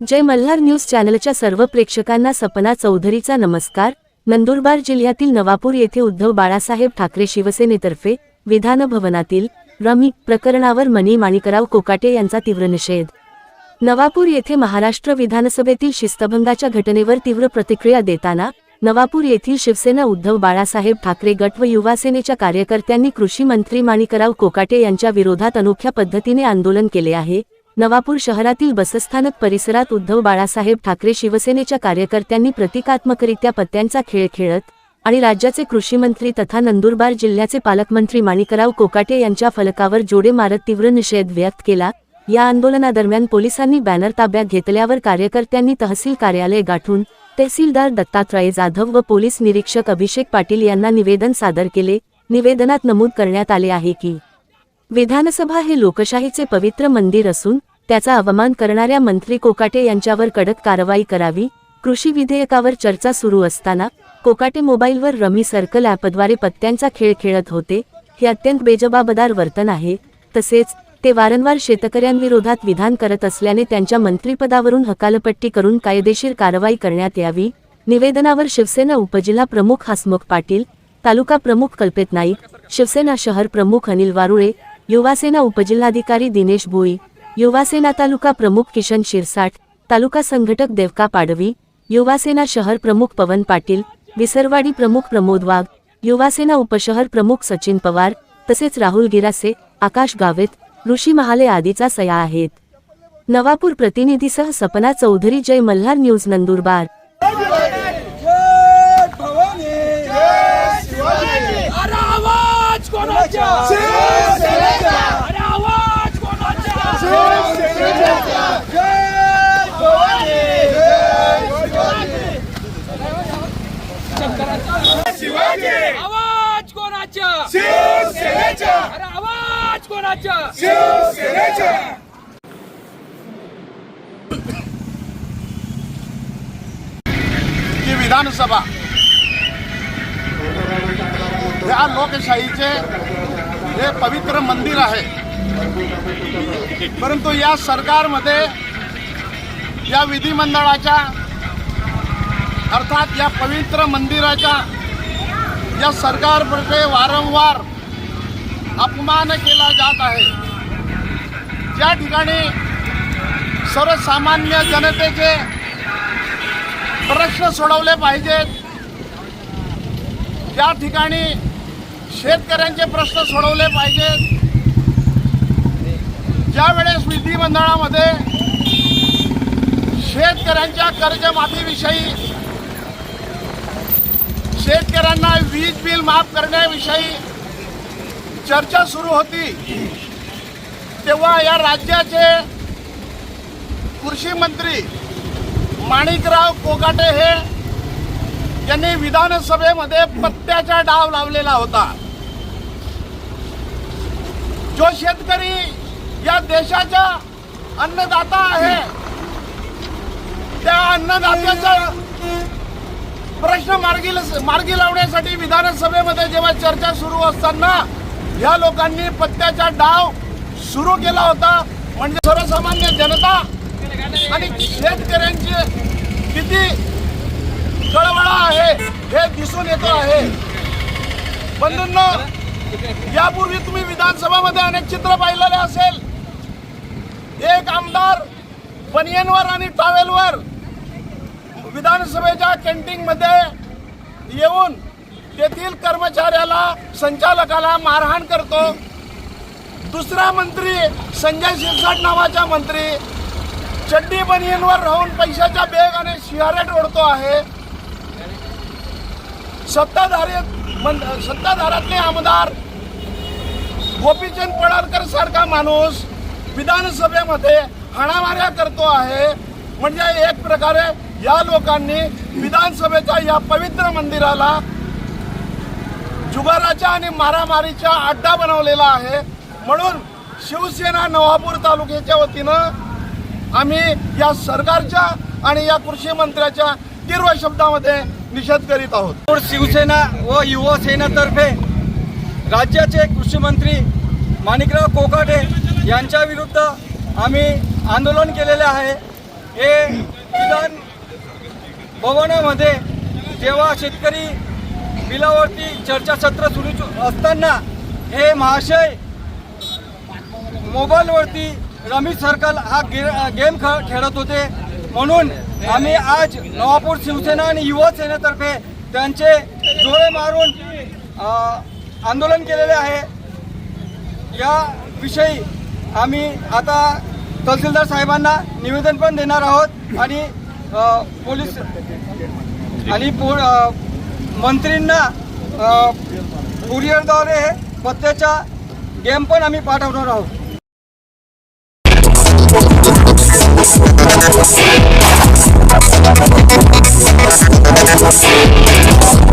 जय Malhar news चॅनलच्या सर्व प्रेक्षकांना सपना चौधरीचा नमस्कार. नंदुरबार जिल्ह्यातील नवापूर येथे उद्धव बाळासाहेब ठाकरे शिवसेनेतर्फे विधान भवनातील रमी प्रकरणावर मनी माणिकराव कोकाटे यांचा तीव्र निषेध. नवापूर येथे महाराष्ट्र विधानसभेतील शिस्तभंगाच्या घटनेवर तीव्र प्रतिक्रिया देताना नवापूर येथील शिवसेना उद्धव बाळासाहेब ठाकरे गट व युवासेनेच्या कार्यकर्त्यांनी कृषी मंत्री माणिकराव कोकाटे यांच्या विरोधात अनोख्या पद्धतीने आंदोलन केले आहे. नवापूर शहरातील बसस्थानक परिसरात उद्धव बाळासाहेब ठाकरे शिवसेनेच्या कार्यकर्त्यांनी प्रतिकात्मकरित्या पत्त्यांचा खेळ खेळत आणि राज्याचे कृषी मंत्री तथा नंदुरबार जिल्ह्याचे पालकमंत्री माणिकराव कोकाटे यांच्या फलकावर जोडे मारत तीव्र निषेध व्यक्त केला. या आंदोलनादरम्यान पोलिसांनी बॅनर ताब्यात घेतल्यावर कार्यकर्त्यांनी तहसील कार्यालय गाठून तहसीलदार दत्तात्रय जाधव व पोलीस निरीक्षक अभिषेक पाटील यांना निवेदन सादर केले. निवेदनात नमूद करण्यात आले आहे की विधानसभा हे लोकशाहीचे पवित्र मंदिर असून त्याचा अवमान करणाऱ्या मंत्री कोकाटे यांच्यावर कडक कारवाई करावी कृषी विधेयकावर चर्चा सुरू असताना कोकाटे मोबाईलवर रमी सर्कल ॲपद्वारे पत्त्यांचा खेळ खेळत होते हे अत्यंत बेजबाबदार वर्तन आहे तसेच ते वारंवार शेतकऱ्यांविरोधात विधान करत असल्याने त्यांच्या मंत्रिपदावरून हकालपट्टी करून कायदेशीर कारवाई करण्यात यावी निवेदनावर शिवसेना उपजिल्हा प्रमुख हसमुख पाटील तालुका प्रमुख कल्पेत नाईक शिवसेना शहर प्रमुख अनिल वारुळे युवासेना उपजिल्हाधिकारी दिनेश भोई युवासेना तालुका प्रमुख किशन शिरसाट तालुका संघटक देवका पाडवी युवासेना शहर प्रमुख पवन पाटील विसरवाडी प्रमुख प्रमोद वाघ युवासेना उपशहर प्रमुख सचिन पवार तसेच राहुल गिरासे आकाश गावेत ऋषी महाले आदीचा सया आहेत. नवापूर प्रतिनिधीसह सपना चौधरी जय मल्हार न्यूज नंदुरबार. जय भवानी अरे आवाज कोणाचा अरे आवाज कोणाचा जय भवानी आवाज कोणाचा? अरे आवाज कोणाचा? की विधानसभा. या लोकशाहीचे हे पवित्र मंदिर आहे. परंतु या सरकारमध्ये या विधिमंडळाच्या अर्थात या पवित्र मंदिराच्या या सरकारतर्फे वारंवार अपमान केला जात आहे. ज्या ठिकाणी सर्वसामान्य जनतेचे प्रश्न सोडवले पाहिजेत त्या ठिकाणी शेतकऱ्यांचे प्रश्न सोडवले पाहिजेत. ज्यावेळेस विधिमंडळामध्ये शेतकऱ्यांच्या कर्जमाफीविषयी शेतकऱ्यांना वीज बिल माफ करण्याविषयी चर्चा सुरू होती. तेव्हा या राज्याचे कृषी मंत्री माणिकराव कोकाटे हे यांनी विधानसभेमध्ये पत्त्याचा डाव लावलेला होता. जो शेतकरी या देशाचा अन्नदाता आहे त्या अन्नदात्याचा प्रश्न मार्गी मार्गी लावण्यासाठी विधानसभेमध्ये जेव्हा चर्चा सुरू असताना या लोकांनी पत्त्याचा डाव सुरू केला होता. म्हणजे सर्वसामान्य जनता आणि शेतकऱ्यांची किती कळवळा आहे हे दिसून येतो आहे. बंधूंना यापूर्वी तुम्ही विधानसभामध्ये अनेक चित्र पाहिलेले असेल. एक आमदार बनियनवर आणि टॉवेलवर विधानसभेच्या कॅन्टीनमध्ये येऊन तेथील कर्मचाऱ्याला संचालकाला मारहाण करतो. दुसरा मंत्री संजय शिरसाट नावाचा मंत्री चड्डी बनियनवर राहून पैशाच्या बेग आणि सिगारेट ओढतो आहे. सत्ताधारी सत्ताधारातले आमदार गोपीचंद पडळकर सारखा माणूस विधानसभेमध्ये हाणामाऱ्या करतो आहे. म्हणजे एक प्रकारे या लोकांनी विधानसभेच्या या पवित्र मंदिराला जुगाराच्या आणि मारामारीचा अड्डा बनवलेला आहे. म्हणून शिवसेना नवापूर तालुक्याच्या वतीनं आम्ही या सरकारच्या आणि या कृषी मंत्र्याच्या तीव्र शब्दामध्ये निषेध करीत आहोत. शिवसेना व युवा सेनेतर्फे राज्याचे कृषी मंत्री माणिकराव कोकाटे यांच्या विरुद्ध आम्ही आंदोलन केलेले आहे. हे विधान भवनामध्ये जेव्हा शेतकरी बिलावरती चर्चासत्र सुरू असताना हे महाशय मोबाईलवरती रमी सर्कल हा गे गेम खेळत होते. म्हणून आम्ही आज नवापूर शिवसेना आणि युवा सेनेतर्फे त्यांचे जोळे मारून आंदोलन केलेले आहे. या विषयी आम्ही आता तहसीलदार साहेबांना निवेदन पण देणार आहोत आणि पोलीस आणि पो मंत्रींना कुरिअरद्वारे पत्त्याचा गेम पण आम्ही पाठवणार आहोत. Thank